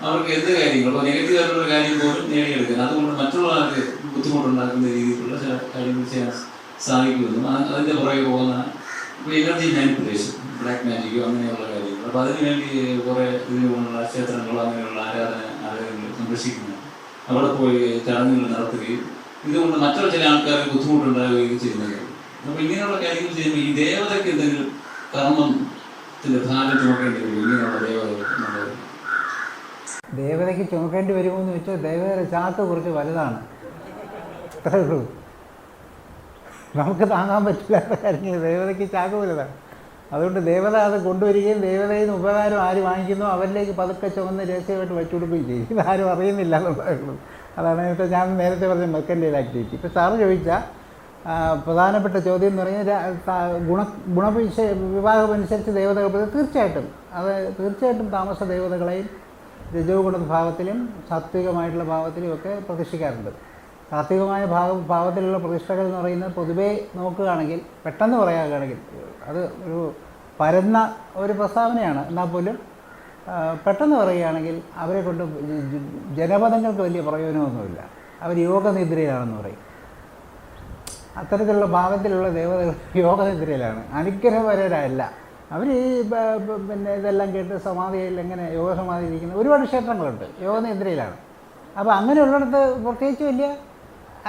അവർക്ക് എന്ത് കാര്യങ്ങളോ നെഗറ്റീവ് ആയിട്ടുള്ള കാര്യം പോലും നേടിയെടുക്കാൻ അതുകൊണ്ട് മറ്റുള്ളവർക്ക് ബുദ്ധിമുട്ടുണ്ടാക്കുന്ന രീതിയിലുള്ള ചില കാര്യങ്ങൾ ചെയ്യാൻ സാധിക്കുമെന്നും അതിന്റെ പുറകെ പോകുന്ന എനർജി മാനിപ്പുലേഷൻ ബ്ലാക്ക് മാജിക്കോ അങ്ങനെയുള്ള കാര്യങ്ങൾ. അപ്പോൾ അതിന് വേണ്ടി കുറേ ഇതിനുള്ള ക്ഷേത്രങ്ങളോ അങ്ങനെയുള്ള ആരാധന ആരാധനകൾ സംരക്ഷിക്കുന്നു അവിടെ പോയി ചടങ്ങുകൾ നടത്തുകയും ഇതുകൊണ്ട് മറ്റുള്ള ചില ആൾക്കാർക്ക് ബുദ്ധിമുട്ടുണ്ടാവുകയും ചെയ്യുന്നത് അപ്പോൾ ഇങ്ങനെയുള്ള കാര്യങ്ങൾ ചെയ്യുമ്പോൾ ഈ ദേവതയ്ക്ക് എന്തെങ്കിലും കർമ്മത്തിന്റെ ഭാരം ചുമക്കേണ്ടി വരും ഇങ്ങനെയുള്ള ദേവതകൾ എന്നുള്ളത് ദേവതയ്ക്ക് ചുമക്കേണ്ടി വരുമോ എന്ന് വെച്ചാൽ ദേവതയുടെ ചാക്ക് കുറച്ച് വലുതാണ്. അത്രേ ഉള്ളൂ. നമുക്ക് താങ്ങാൻ പറ്റില്ലാത്ത കാര്യങ്ങൾ ദേവതയ്ക്ക് ചാക്ക് വലുതാണ്. അതുകൊണ്ട് ദേവത അത് കൊണ്ടുവരികയും ദേവതയിൽ നിന്ന് ഉപകാരം ആര് വാങ്ങിക്കുന്നു അവരിലേക്ക് പതുക്കെ ചുമന്ന് രഹസ്യമായിട്ട് വെച്ചു കൊടുക്കുകയും ചെയ്യും. ഇതാരും അറിയുന്നില്ല എന്നുള്ളതാണ് അതാണ് ഇപ്പോൾ ഞാൻ നേരത്തെ പറഞ്ഞ മെർക്കൻഡൈൽ ആക്ടിവിറ്റി ഇപ്പോൾ സാറ് ചോദിച്ചാൽ പ്രധാനപ്പെട്ട ചോദ്യം എന്ന് പറഞ്ഞാൽ ഗുണ ഗുണവിശ വിഭാഗമനുസരിച്ച് ദേവതകൾ തീർച്ചയായിട്ടും അത് തീർച്ചയായിട്ടും താമസ ദേവതകളെയും രജോ ഗുണ ഭാവത്തിലും സാത്വികമായിട്ടുള്ള ഭാവത്തിലും ഒക്കെ പ്രതിഷ്ഠിക്കാറുണ്ട് സാത്വികമായ ഭാവ ഭാവത്തിലുള്ള പ്രതിഷ്ഠകൾ എന്ന് പറയുന്നത് പൊതുവേ നോക്കുകയാണെങ്കിൽ പെട്ടെന്ന് പറയുകയാണെങ്കിൽ അത് ഒരു പരന്ന ഒരു പ്രസ്താവനയാണ്. എന്നാൽ പോലും പെട്ടെന്ന് പറയുകയാണെങ്കിൽ അവരെ കൊണ്ട് ജനപദങ്ങൾക്ക് വലിയ പ്രയോജനമൊന്നുമില്ല. അവർ യോഗനിദ്രയിലാണെന്ന് പറയും. അത്തരത്തിലുള്ള ഭാവത്തിലുള്ള ദേവതകൾ യോഗനിദ്രയിലാണ്. അനുഗ്രഹപരരല്ല. അവർ പിന്നെ ഇതെല്ലാം കേട്ട് സമാധിയിൽ എങ്ങനെ യോഗ സമാധി ഇരിക്കുന്ന? ഒരുപാട് ക്ഷേത്രങ്ങളുണ്ട്. യോഗ നിദ്രയിലാണ് അപ്പോൾ അങ്ങനെയുള്ളിടത്ത് പ്രത്യേകിച്ച് വലിയ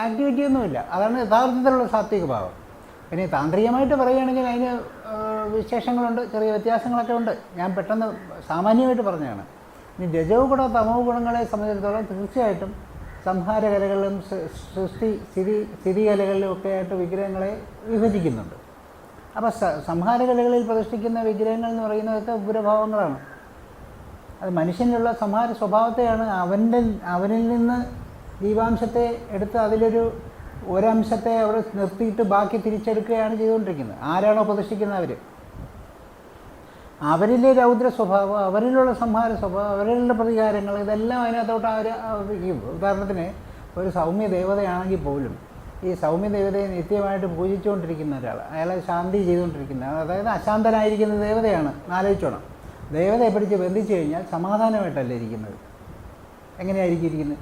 ആക്ടിവിറ്റി ഒന്നുമില്ല അതാണ് യഥാർത്ഥത്തിലുള്ള സാത്വിക ഭാവം. പിന്നെ താന്ത്രികമായിട്ട് പറയുകയാണെങ്കിൽ അതിന് വിശേഷങ്ങളുണ്ട് ചെറിയ വ്യത്യാസങ്ങളൊക്കെ ഉണ്ട്. ഞാൻ പെട്ടെന്ന് സാമാന്യമായിട്ട് പറഞ്ഞതാണ്. ഇനി രജോ ഗുണ തമോ ഗുണങ്ങളെ സംബന്ധിച്ചിടത്തോളം തീർച്ചയായിട്ടും സംഹാര കലകളിലും സൃഷ്ടി സ്ഥിതി സ്ഥിതി കലകളിലും ഒക്കെ ആയിട്ട് വിഗ്രഹങ്ങളെ വിഭജിക്കുന്നുണ്ട്. അപ്പോൾ സംഹാരകലകളിൽ സംഹാര കലകളിൽ പ്രതിഷ്ഠിക്കുന്ന വിഗ്രഹങ്ങൾ എന്ന് പറയുന്നതൊക്കെ ഉഗ്രഭാവങ്ങളാണ്. അത് മനുഷ്യനുള്ള സംഹാര സ്വഭാവത്തെയാണ് അവന്റെ അവനിൽ നിന്ന് ദീപാംശത്തെ എടുത്ത് അതിലൊരു ഒരംശത്തെ അവിടെ നിർത്തിയിട്ട് ബാക്കി തിരിച്ചെടുക്കുകയാണ് ചെയ്തുകൊണ്ടിരിക്കുന്നത്. ആരാണോ പ്രതിഷ്ഠിക്കുന്നത് അവർ അവരിലെ രൗദ്ര സ്വഭാവം അവരിലുള്ള സംഹാര സ്വഭാവം അവരിലുള്ള പ്രതികാരങ്ങൾ ഇതെല്ലാം അതിനകത്തോട്ട് അവർ ഉദാഹരണത്തിന് ഒരു സൗമ്യ ദേവതയാണെങ്കിൽ പോലും ഈ സൗമ്യ ദേവതയെ നിത്യമായിട്ട് പൂജിച്ചുകൊണ്ടിരിക്കുന്ന ഒരാൾ അയാളെ ശാന്തി ചെയ്തുകൊണ്ടിരിക്കുന്ന അതായത് അശാന്തനായിരിക്കുന്ന ദേവതയാണ് ആലോചിച്ചോണം ദേവതയെ പിടിച്ച് ബന്ധിച്ചു കഴിഞ്ഞാൽ സമാധാനമായിട്ടല്ല ഇരിക്കുന്നത്? എങ്ങനെയായിരിക്കും ഇരിക്കുന്നത്?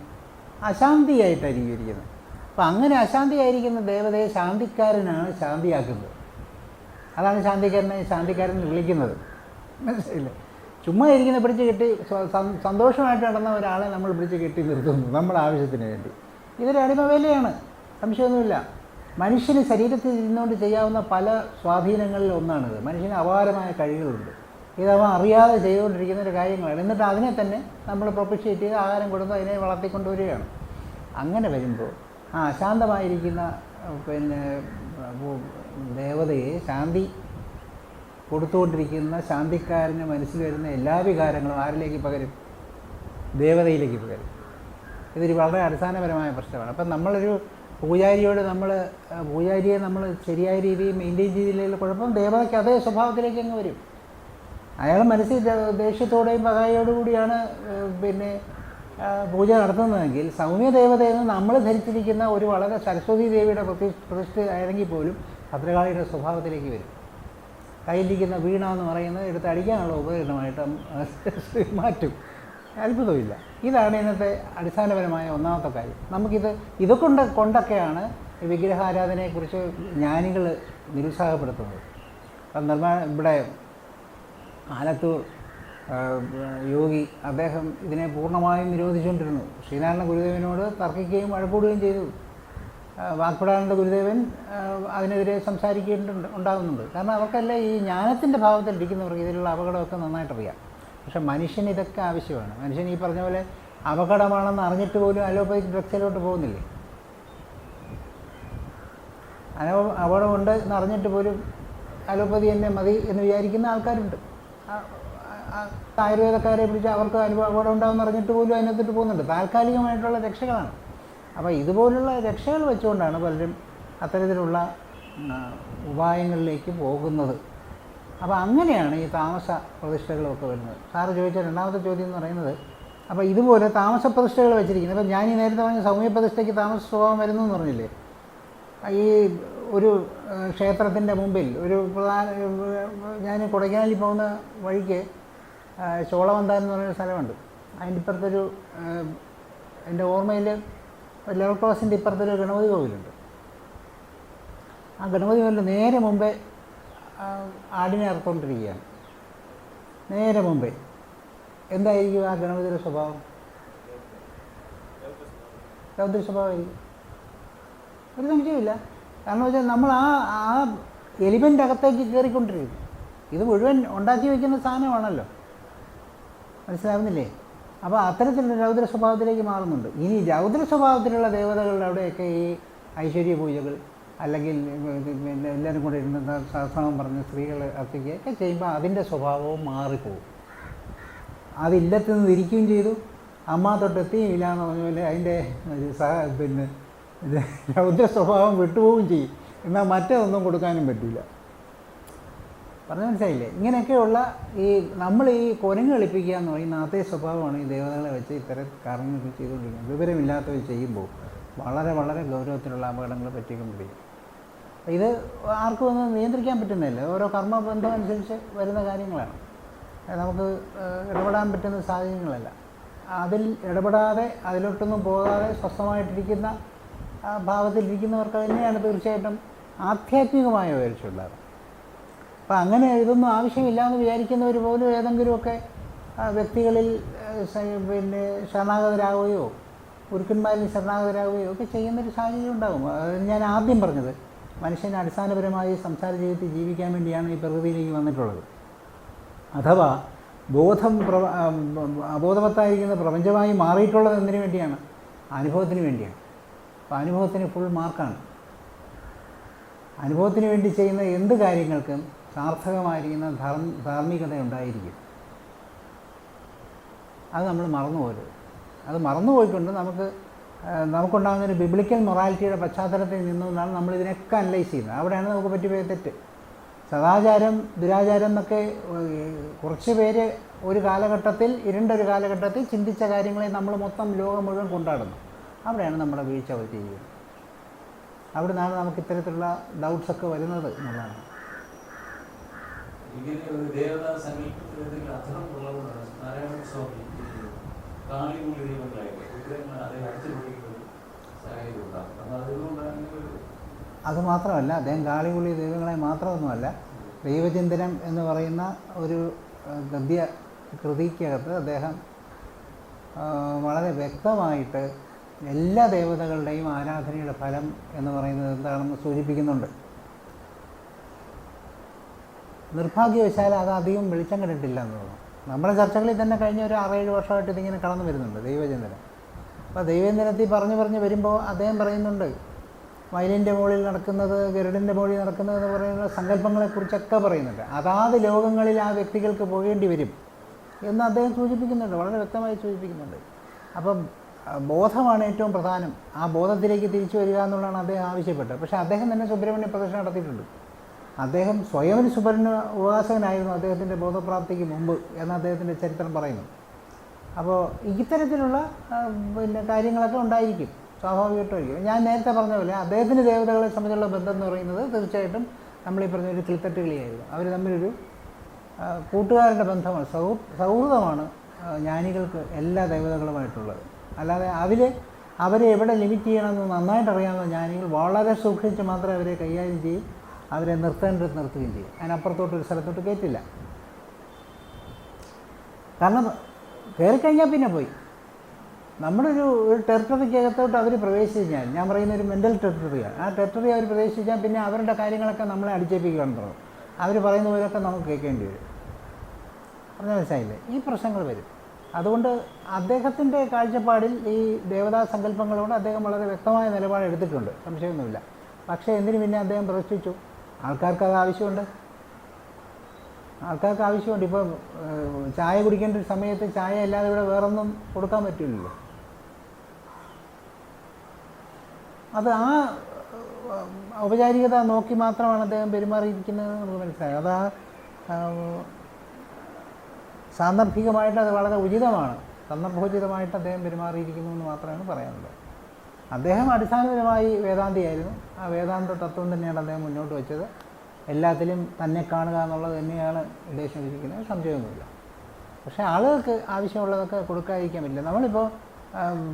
അശാന്തിയായിട്ടായിരിക്കും ഇരിക്കുന്നത്. അപ്പം അങ്ങനെ അശാന്തിയായിരിക്കുന്ന ദേവതയെ ശാന്തിക്കാരനാണ് ശാന്തിയാക്കുന്നത്. അതാണ് ശാന്തിക്കാരനെ ശാന്തിക്കാരൻ വിളിക്കുന്നത്. മനസ്സിലായില്ലേ? ചുമ്മാ ഇരിക്കുന്ന പിടിച്ച് കെട്ടി സന്തോഷമായിട്ട് നടന്ന ഒരാളെ നമ്മൾ പിടിച്ച് കെട്ടി നിർത്തുന്നു നമ്മുടെ ആവശ്യത്തിന് വേണ്ടി. ഇതൊരു അടിമവേലയാണ്. സംശയമൊന്നുമില്ല. മനുഷ്യന് ശരീരത്തിൽ ഇരുന്നുകൊണ്ട് ചെയ്യാവുന്ന പല സ്വാധീനങ്ങളിൽ ഒന്നാണിത്. മനുഷ്യന് അപാരമായ കഴിവുകളുണ്ട്. ഇതവ അറിയാതെ ചെയ്തുകൊണ്ടിരിക്കുന്ന ഒരു കാര്യങ്ങളാണ്. എന്നിട്ട് അതിനെ തന്നെ നമ്മൾ പ്രൊപ്പിഷ്യേറ്റ് ചെയ്ത് ആഹാരം കൊടുത്ത് അതിനെ വളർത്തിക്കൊണ്ടുവരികയാണ്. അങ്ങനെ വരുമ്പോൾ ആ അശാന്തമായിരിക്കുന്ന പിന്നെ ദേവതയെ ശാന്തി കൊടുത്തുകൊണ്ടിരിക്കുന്ന ശാന്തിക്കാരന് മനസ്സിൽ വരുന്ന എല്ലാ വികാരങ്ങളും ആരിലേക്ക് പകരും? ദേവതയിലേക്ക് പകരും. ഇതൊരു വളരെ അടിസ്ഥാനപരമായ പ്രശ്നമാണ്. അപ്പം നമ്മളൊരു പൂജാരിയോട് നമ്മൾ പൂജാരിയെ നമ്മൾ ശരിയായ രീതിയിൽ മെയിന്റെയിൻ ചെയ്തില്ലെങ്കിൽ കുഴപ്പം. ദേവതയ്ക്ക് അതേ സ്വഭാവത്തിലേക്ക് അങ്ങ് വരും. അയാൾ മനസ്സിൽ ദേഷ്യത്തോടെയും പകായോടു കൂടിയാണ് പിന്നെ പൂജ നടത്തുന്നതെങ്കിൽ സൗമ്യ ദേവതയെന്ന് നമ്മൾ ധരിച്ചിരിക്കുന്ന ഒരു വളരെ സരസ്വതി ദേവിയുടെ പ്രതി പ്രതിഷ്ഠ ആണെങ്കിൽ പോലും ഭദ്രകാളിയുടെ സ്വഭാവത്തിലേക്ക് വരും. കയ്യിലിരിക്കുന്ന വീണ എന്ന് പറയുന്നത് എടുത്ത് അടിക്കാനുള്ള ഉപകരണമായിട്ട് മാറ്റും. അത്ഭുതമില്ല. ഇതാണ് ഇന്നത്തെ അടിസ്ഥാനപരമായ ഒന്നാമത്തെ കാര്യം. നമുക്കിത് ഇതൊക്കെ കൊണ്ടൊക്കെയാണ് വിഗ്രഹാരാധനയെക്കുറിച്ച് ജ്ഞാനികൾ നിരുത്സാഹപ്പെടുത്തുന്നത്. അപ്പം നിർമ്മാണ ഇവിടെ ആലത്തൂർ യോഗി അദ്ദേഹം ഇതിനെ പൂർണമായും നിരോധിച്ചുകൊണ്ടിരുന്നു. ശ്രീനാരായണ ഗുരുദേവനോട് തർക്കിക്കുകയും വഴക്കൂടുകയും ചെയ്തു. വാക്പടാനന്ദ ഗുരുദേവൻ അതിനെതിരെ സംസാരിക്കേണ്ട ഉണ്ടാകുന്നുണ്ട്. കാരണം അവർക്കല്ല ഈ ജ്ഞാനത്തിന്റെ ഭാവത്തിൽ ഇരിക്കുന്നവർക്ക് ഇതിലുള്ള അപകടമൊക്കെ നന്നായിട്ടറിയാം. പക്ഷെ മനുഷ്യന് ഇതൊക്കെ ആവശ്യമാണ്. മനുഷ്യൻ ഈ പറഞ്ഞ പോലെ അപകടമാണെന്ന് അറിഞ്ഞിട്ട് പോലും അലോപ്പതി ഡ്രഗ്സിലോട്ട് പോകുന്നില്ലേ? അനോ അപകടമുണ്ട് എന്ന് അറിഞ്ഞിട്ട് പോലും അലോപ്പതി തന്നെ മതി എന്ന് വിചാരിക്കുന്ന ആൾക്കാരുണ്ട്. ആയുർവേദക്കാരെ പിടിച്ച് അവർക്ക് അനുഭവം അപകടം ഉണ്ടാകുമെന്ന് അറിഞ്ഞിട്ട് പോലും അതിനകത്തിട്ട് പോകുന്നുണ്ട്. താൽക്കാലികമായിട്ടുള്ള രക്ഷകളാണ്. അപ്പോൾ ഇതുപോലുള്ള രക്ഷകൾ വെച്ചുകൊണ്ടാണ് പലരും അത്തരത്തിലുള്ള ഉപായങ്ങളിലേക്ക് പോകുന്നത്. അപ്പോൾ അങ്ങനെയാണ് ഈ താമസ പ്രതിഷ്ഠകളൊക്കെ വരുന്നത്. സാറ് ചോദിച്ച രണ്ടാമത്തെ ചോദ്യം എന്ന് പറയുന്നത് അപ്പോൾ ഇതുപോലെ താമസ പ്രതിഷ്ഠകൾ വെച്ചിരിക്കുന്നത് അപ്പം ഞാൻ ഈ നേരത്തെ പറഞ്ഞ സൗമ്യ പ്രതിഷ്ഠയ്ക്ക് താമസ സ്വഭാവം വരുന്നു എന്ന് പറഞ്ഞില്ലേ? ഈ ഒരു ക്ഷേത്രത്തിന്റെ മുമ്പിൽ ഒരു പ്രധാന ഞാൻ കൊടൈക്കനാലിൽ പോകുന്ന വഴിക്ക് ചോളവന്താനം എന്ന് പറയുന്ന സ്ഥലമുണ്ട്. അതിന്റെ ഇപ്പുറത്തൊരു എന്റെ ഓർമ്മയിൽ ലെവൽ ക്രോസിന്റെ ഇപ്പുറത്തൊരു ഗണപതി കോവിലുണ്ട്. ആ ഗണപതി കോവിലിന്റെ നേരെ മുമ്പേ ആടിനെ അറുത്തുകൊണ്ടിരിക്കുകയാണ് നേരെ മുമ്പേ. എന്തായിരിക്കും ആ ഗണപതിയുടെ സ്വഭാവം? രൗദ്ര സ്വഭാവമായിരിക്കും. ഒരു സംശയമില്ല കാരണം വെച്ചാൽ നമ്മൾ ആ ആ എലിമെന്റ് അകത്തേക്ക് കയറിക്കൊണ്ടിരിക്കും. ഇത് മുഴുവൻ ഉണ്ടാക്കി വയ്ക്കുന്ന സാധനമാണല്ലോ. മനസ്സിലാവുന്നില്ലേ? അപ്പോൾ അത്തരത്തിലുള്ള രൗദ്ര സ്വഭാവത്തിലേക്ക് മാറുന്നുണ്ട്. ഇനി രൗദ്ര സ്വഭാവത്തിലുള്ള ദേവതകളുടെ അവിടെയൊക്കെ ഈ ഐശ്വര്യ പൂജകൾ അല്ലെങ്കിൽ പിന്നെ എല്ലാവരും കൂടെ ഇരുന്ന് സഹസ്രമം പറഞ്ഞ് സ്ത്രീകൾ അർപ്പിക്കുകയൊക്കെ ചെയ്യുമ്പോൾ അതിന്റെ സ്വഭാവവും മാറിപ്പോകും. അതില്ലത്തു നിന്ന് ഇരിക്കുകയും ചെയ്തു. അമ്മ തൊട്ടെത്തി ഇല്ല എന്ന് പറഞ്ഞ പോലെ അതിന്റെ സഹ പിന്നെ രൗദ്ര സ്വഭാവം വിട്ടുപോവുകയും ചെയ്യും. എന്നാൽ മറ്റേതൊന്നും കൊടുക്കാനും പറ്റില്ല. പറഞ്ഞു മനസ്സിലായില്ലേ? ഇങ്ങനെയൊക്കെയുള്ള ഈ നമ്മൾ ഈ കൊരങ്ങ് കളിപ്പിക്കുക എന്ന് പറയുന്ന അതേ സ്വഭാവമാണ് ഈ ദേവതകളെ വെച്ച് ഇത്തരം കാര്യങ്ങളൊക്കെ ചെയ്തുകൊണ്ടിരിക്കുന്നത്. വിവരമില്ലാത്തവർ ചെയ്യുമ്പോൾ വളരെ വളരെ ഗൗരവത്തിലുള്ള അപകടങ്ങൾ പറ്റിക്കൊണ്ടിരിക്കും ഇത് ആർക്കും ഒന്നും നിയന്ത്രിക്കാൻ പറ്റുന്നില്ല. ഓരോ കർമ്മബന്ധം അനുസരിച്ച് വരുന്ന കാര്യങ്ങളാണ്. നമുക്ക് ഇടപെടാൻ പറ്റുന്ന സാഹചര്യങ്ങളല്ല. അതിൽ ഇടപെടാതെ അതിലോട്ടൊന്നും പോകാതെ സ്വസ്ഥമായിട്ടിരിക്കുന്ന ഭാവത്തിലിരിക്കുന്നവർക്ക് തന്നെയാണ് തീർച്ചയായിട്ടും ആധ്യാത്മികമായ ഉയർച്ച ഉണ്ടാകുക അപ്പം അങ്ങനെ ഇതൊന്നും ആവശ്യമില്ല എന്ന് വിചാരിക്കുന്നവർ പോലും ഏതെങ്കിലുമൊക്കെ വ്യക്തികളിൽ പിന്നെ ശരണാഗതരാകുകയോ ഗുരുക്കന്മാരിൽ ശരണാഗതരാകുകയോ ഒക്കെ ചെയ്യുന്നൊരു സാഹചര്യം ഉണ്ടാകും. അത് ഞാൻ ആദ്യം പറഞ്ഞത്. മനുഷ്യൻ അടിസ്ഥാനപരമായി സംസാര ജീവിതത്തിൽ ജീവിക്കാൻ വേണ്ടിയാണ് ഈ പ്രകൃതിയിലേക്ക് വന്നിട്ടുള്ളത്. അഥവാ ബോധം പ്രവ അബോധവത്തായിരിക്കുന്ന പ്രപഞ്ചമായി മാറിയിട്ടുള്ളത് എന്തിനു വേണ്ടിയാണ്? അനുഭവത്തിന് വേണ്ടിയാണ്. അപ്പോൾ അനുഭവത്തിന് ഫുൾ മാർക്കാണ് അനുഭവത്തിന് വേണ്ടി ചെയ്യുന്ന എന്ത് കാര്യങ്ങൾക്കും സാർത്ഥകമായിരിക്കുന്ന ധർമ്മ ധാർമ്മികത ഉണ്ടായിരിക്കും അത് നമ്മൾ മറന്നു പോകരുത് അത് മറന്നുപോയിക്കൊണ്ട് നമുക്ക് നമുക്കുണ്ടാകുന്ന ഒരു ബിബ്ലിക്കൽ മൊറാലിറ്റിയുടെ പശ്ചാത്തലത്തിൽ നിന്നുകൊണ്ടാണ് നമ്മൾ ഇതിനൊക്കെ അനലൈസ് ചെയ്യുന്നത്. അവിടെയാണ് നമുക്ക് പറ്റിപ്പോയ തെറ്റ്. സദാചാരം ദുരാചാരം എന്നൊക്കെ കുറച്ച് പേര് ഒരു കാലഘട്ടത്തിൽ ഇരുണ്ട കാലഘട്ടത്തിൽ ചിന്തിച്ച കാര്യങ്ങളെ നമ്മൾ മൊത്തം ലോകം മുഴുവൻ കൊണ്ടാടുന്നു. അവിടെയാണ് നമ്മുടെ വീഴ്ച ചെയ്യുന്നത് അവിടെ നിന്നാണ് നമുക്ക് ഇത്തരത്തിലുള്ള ഡൗട്ട്സ് ഒക്കെ വരുന്നത് എന്നുള്ളതാണ്. ഇങ്ങനെ ദേവതാ സങ്കല്പത്തിൽ അർത്ഥം ഉള്ളതുകൊണ്ടാണ് നാരായണ സ്വാമി. അതേ അതുമാത്രമല്ല അദ്ദേഹം കാളികുളി ദൈവങ്ങളെ മാത്രമൊന്നുമല്ല ദൈവചിന്തനം എന്ന് പറയുന്ന ഒരു ഗദ്യ കൃതിക്കകത്ത് അദ്ദേഹം വളരെ വ്യക്തമായിട്ട് എല്ലാ ദേവതകളുടെയും ആരാധനയുടെ ഫലം എന്ന് പറയുന്നത് എന്താണെന്ന് സൂചിപ്പിക്കുന്നുണ്ട്. നിർഭാഗ്യവശാൽ അത് അധികം വെളിച്ചം കണ്ടിട്ടില്ല എന്ന് തോന്നുന്നു. നമ്മുടെ ചർച്ചകളിൽ തന്നെ കഴിഞ്ഞ ഒരു ആറേഴ് വർഷമായിട്ട് ഇതിങ്ങനെ കടന്നു വരുന്നുണ്ട് ദൈവചിന്തനം. അപ്പോൾ ദൈവചിന്തനത്തിൽ പറഞ്ഞു പറഞ്ഞ് വരുമ്പോൾ അദ്ദേഹം പറയുന്നുണ്ട് മയിലിന്റെ മുകളിൽ നടക്കുന്നത് ഗരുഡന്റെ മുകളിൽ നടക്കുന്നത് എന്ന് പറയുന്ന സങ്കല്പങ്ങളെക്കുറിച്ചൊക്കെ പറയുന്നുണ്ട്. അതാത് ലോകങ്ങളിൽ ആ വ്യക്തികൾക്ക് പോകേണ്ടി വരും എന്ന് അദ്ദേഹം സൂചിപ്പിക്കുന്നുണ്ട് വളരെ വ്യക്തമായി സൂചിപ്പിക്കുന്നുണ്ട്. അപ്പം ബോധമാണ് ഏറ്റവും പ്രധാനം. ആ ബോധത്തിലേക്ക് തിരിച്ചു വരിക എന്നുള്ളതാണ് അദ്ദേഹം ആവശ്യപ്പെട്ടത്. പക്ഷേ അദ്ദേഹം തന്നെ സുബ്രഹ്മണ്യ പ്രദർശനം നടത്തിയിട്ടുണ്ട്. അദ്ദേഹം സ്വയം ഒരു ഉപാസകനായിരുന്നു അദ്ദേഹത്തിന്റെ ബോധപ്രാപ്തിക്ക് മുമ്പ് എന്ന് അദ്ദേഹത്തിന്റെ ചരിത്രം പറയുന്നു. അപ്പോൾ ഇത്തരത്തിലുള്ള പിന്നെ കാര്യങ്ങളൊക്കെ ഉണ്ടായിരിക്കും സ്വാഭാവികമായിട്ടും ഞാൻ നേരത്തെ പറഞ്ഞ പോലെ അദ്ദേഹത്തിന്റെ ദേവതകളെ സംബന്ധിച്ചുള്ള ബന്ധം എന്ന് പറയുന്നത് തീർച്ചയായിട്ടും നമ്മൾ ഈ പറഞ്ഞ ഒരു കിളിത്തട്ട് കളിയായിരുന്നു അവർ തമ്മിലൊരു കൂട്ടുകാരുടെ ബന്ധമാണ്. സൗ സൗഹൃദമാണ് ജ്ഞാനികൾക്ക് എല്ലാ ദേവതകളുമായിട്ടുള്ളത്. അല്ലാതെ അവർ അവരെ എവിടെ ലിമിറ്റ് ചെയ്യണമെന്ന് നന്നായിട്ട് അറിയാവുന്ന ജ്ഞാനികൾ വളരെ സൂക്ഷിച്ച് മാത്രമേ അവരെ കൈകാര്യം ചെയ്യും. അവരെ നിർത്തേണ്ടത് നിർത്തുകയും ചെയ്യും. അതിനപ്പുറത്തോട്ടൊരു സ്ഥലത്തോട്ട് കയറ്റില്ല. കാരണം കയറിക്കഴിഞ്ഞാൽ പിന്നെ പോയി. നമ്മുടെ ഒരു ഒരു ടെറിട്ടറിക്കകത്തോട്ട് അവർ പ്രവേശിച്ചാൽ ഞാൻ പറയുന്ന ഒരു മെന്റൽ ടെറിട്ടറിയാണ് ആ. ടെറിട്ടറി അവർ പ്രവേശിച്ചാൽ പിന്നെ അവരുടെ കാര്യങ്ങളൊക്കെ നമ്മളെ അടിച്ചേപ്പിക്കുകയാണ് തുടങ്ങും അവർ പറയുന്ന പോലെയൊക്കെ നമുക്ക് കേൾക്കേണ്ടി വരും. പറഞ്ഞ മനസ്സിലായില്ലേ? ഈ പ്രശ്നങ്ങൾ വരും. അതുകൊണ്ട് അദ്ദേഹത്തിന്റെ കാഴ്ചപ്പാടിൽ ഈ ദേവതാ സങ്കല്പങ്ങളോട് അദ്ദേഹം വളരെ വ്യക്തമായ നിലപാട് എടുത്തിട്ടുണ്ട്. സംശയമൊന്നുമില്ല. പക്ഷേ എന്തിനു പിന്നെ അദ്ദേഹം പ്രദർശിച്ചു ആൾക്കാർക്ക് അത് ആവശ്യമുണ്ട്. ആൾക്കാർക്ക് ആവശ്യമുണ്ട്. ഇപ്പോൾ ചായ കുടിക്കേണ്ട ഒരു സമയത്ത് ചായ അല്ലാതെ ഇവിടെ വേറൊന്നും കൊടുക്കാൻ പറ്റില്ലല്ലോ. അത് ആ ഔപചാരികത നോക്കി മാത്രമാണ് അദ്ദേഹം പെരുമാറിയിരിക്കുന്നത് നമുക്ക് മനസ്സിലായി. അത് ആ സാന്ദർഭികമായിട്ട് അത് വളരെ ഉചിതമാണ്. സന്ദർഭോചിതമായിട്ട് അദ്ദേഹം പെരുമാറിയിരിക്കുന്നു എന്ന് മാത്രമാണ് പറയാനുള്ളത്. അദ്ദേഹം അടിസ്ഥാനപരമായി വേദാന്തിയായിരുന്നു. ആ വേദാന്ത തത്വം തന്നെയാണ് അദ്ദേഹം മുന്നോട്ട് വെച്ചത്. എല്ലാത്തിലും തന്നെ കാണുക എന്നുള്ളത് തന്നെയാണ് ഉദ്ദേശം ഉദ്ദേശിച്ചിരിക്കുന്നത് സംശയമൊന്നുമില്ല. പക്ഷേ ആളുകൾക്ക് ആവശ്യമുള്ളതൊക്കെ കൊടുക്കാതിരിക്കാൻ പറ്റില്ല നമ്മളിപ്പോൾ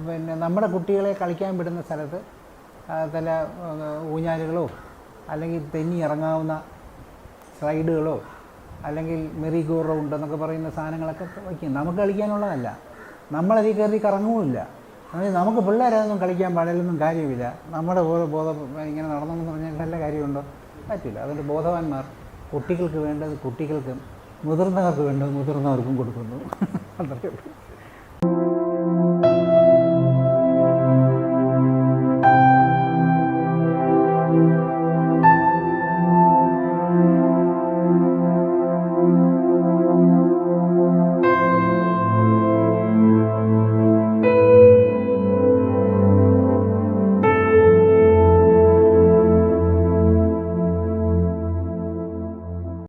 പിന്നെ നമ്മുടെ കുട്ടികളെ കളിക്കാൻ വിടുന്ന സ്ഥലത്ത് ചില ഊഞ്ഞാലുകളോ അല്ലെങ്കിൽ തെന്നി ഇറങ്ങാവുന്ന സ്ലൈഡുകളോ അല്ലെങ്കിൽ മെറി ഗോ റൗണ്ട് എന്നൊക്കെ പറയുന്ന സാധനങ്ങളൊക്കെ വയ്ക്കും. നമുക്ക് കളിക്കാനുള്ളതല്ല. നമ്മളതിൽ കയറി കറങ്ങുമില്ല നമുക്ക് പിള്ളേരതൊന്നും കളിക്കാൻ പാടില്ലെന്നും കാര്യമില്ല. നമ്മുടെ ഓരോ ബോധം ഇങ്ങനെ നടന്നെന്ന് പറഞ്ഞാൽ നല്ല കാര്യമുണ്ടോ? പറ്റില്ല. അതുകൊണ്ട് ബോധവാന്മാർ കുട്ടികൾക്ക് വേണ്ടത് കുട്ടികൾക്കും മുതിർന്നവർക്ക് വേണ്ടത് മുതിർന്നവർക്കും കൊടുക്കുന്നു. അത്രയേ ഉള്ളൂ.